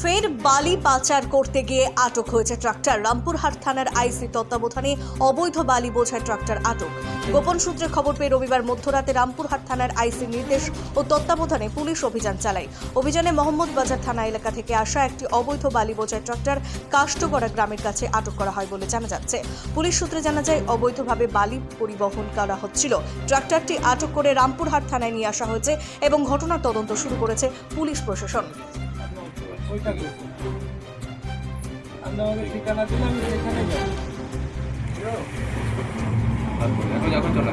ফের বালি পাচার করতে গিয়ে আটক হয়েছে ট্রাক্টর। রামপুরহাট থানার আইসি তত্ত্বাবধানে অবৈধ বালি বোঝায় ট্রাক্টর আটক। গোপন সূত্রে খবর পেয়ে রবিবার মধ্যরাতে রামপুরহাট থানার আইসি নির্দেশ ও তত্ত্বাবধানে পুলিশ অভিযান চালায়। অভিযানে মোহাম্মদ বাজার থানা এলাকা থেকে আসা একটি অবৈধ বালি বোঝায় ট্রাক্টর কাষ্টকরা গ্রামের কাছে আটক করা হয় বলে জানা যাচ্ছে। পুলিশ সূত্রে জানা যায়, অবৈধভাবে বালি পরিবহন করা হচ্ছিল। ট্রাক্টরটি আটক করে রামপুরহাট থানায় নিয়ে আসা হয়েছে এবং ঘটনার তদন্ত শুরু করেছে পুলিশ প্রশাসন। ওইটা করছি আপনি আমাকে ঠিকানা দিলে আমি সেখানে যাব। এখন এখন চলা